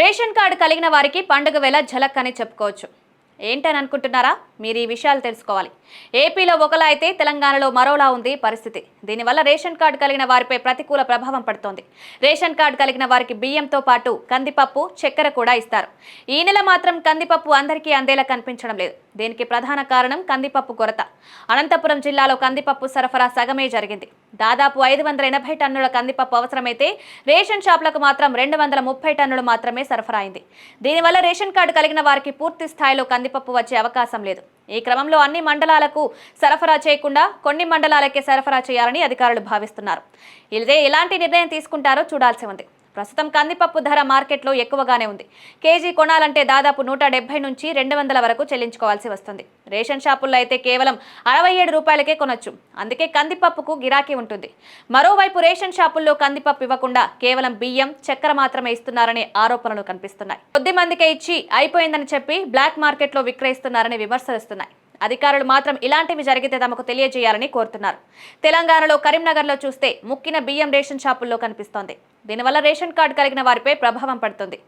Ration card కలిగిన వారికి పండుగ వేళ ఝలక్ అని చెప్పుకోవచ్చు. ఏంటని అనుకుంటున్నారా? మీరు ఈ విషయాలు తెలుసుకోవాలి. ఏపీలో ఒకలా అయితే తెలంగాణలో మరోలా ఉంది పరిస్థితి. దీనివల్ల రేషన్ కార్డు కలిగిన వారిపై ప్రతికూల ప్రభావం పడుతోంది. రేషన్ కార్డు కలిగిన వారికి బియ్యంతో పాటు కందిపప్పు చక్కెర కూడా ఇస్తారు. ఈ నెల మాత్రం కందిపప్పు అందరికీ అందేలా కనిపించడం లేదు. దీనికి ప్రధాన కారణం కందిపప్పు కొరత. అనంతపురం జిల్లాలో కందిపప్పు సరఫరా సగమే జరిగింది. దాదాపు ఐదు వందల ఎనభై టన్నుల కందిపప్పు అవసరమైతే రేషన్ షాపులకు మాత్రం రెండు వందల ముప్పై టన్నులు మాత్రమే సరఫరా అయింది. దీనివల్ల రేషన్ కార్డు కలిగిన వారికి పూర్తి స్థాయిలో కందిపప్పు వచ్చే అవకాశం లేదు. ఈ క్రమంలో అన్ని మండలాలకు సరఫరా చేయకుండా కొన్ని మండలాలకే సరఫరా చేయాలని అధికారులు భావిస్తున్నారు. ఇదే ఎలాంటి నిర్ణయం తీసుకుంటారో చూడాల్సి ఉంది. ప్రస్తుతం కందిపప్పు ధర మార్కెట్లో ఎక్కువగానే ఉంది. కేజీ కొనాలంటే దాదాపు నూట డెబ్బై నుంచి రెండు వందల వరకు చెల్లించుకోవాల్సి వస్తుంది. రేషన్ షాపుల్లో అయితే కేవలం అరవై ఏడు రూపాయలకే కొనొచ్చు. అందుకే కందిపప్పుకు గిరాకీ ఉంటుంది. మరోవైపు రేషన్ షాపుల్లో కందిపప్పు ఇవ్వకుండా కేవలం బియ్యం చక్కెర మాత్రమే ఇస్తున్నారనే ఆరోపణలు కనిపిస్తున్నాయి. కొద్ది మందికే ఇచ్చి అయిపోయిందని చెప్పి బ్లాక్ మార్కెట్లో విక్రయిస్తున్నారని విమర్శలుస్తున్నాయి అధికారులు మాత్రం ఇలాంటివి జరిగితే తమకు తెలియజేయాలని కోరుతున్నారు. తెలంగాణలో కరీంనగర్లో చూస్తే ముక్కిన బియ్యం రేషన్ షాపుల్లో కనిపిస్తోంది. దీనివల్ల రేషన్ కార్డు కలిగిన వారిపై ప్రభావం పడుతుంది.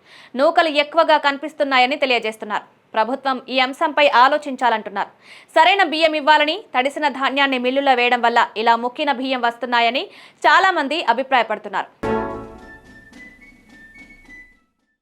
నూకలు ఎక్కువగా కనిపిస్తున్నాయని తెలియజేస్తున్నారు. ప్రభుత్వం ఈ అంశంపై ఆలోచించాలంటున్నారు. సరైన బియ్యం ఇవ్వాలని తడిసిన ధాన్యాన్ని మిల్లులో వేయడం వల్ల ఇలా ముక్కిన బియ్యం వస్తున్నాయని చాలామంది అభిప్రాయపడుతున్నారు.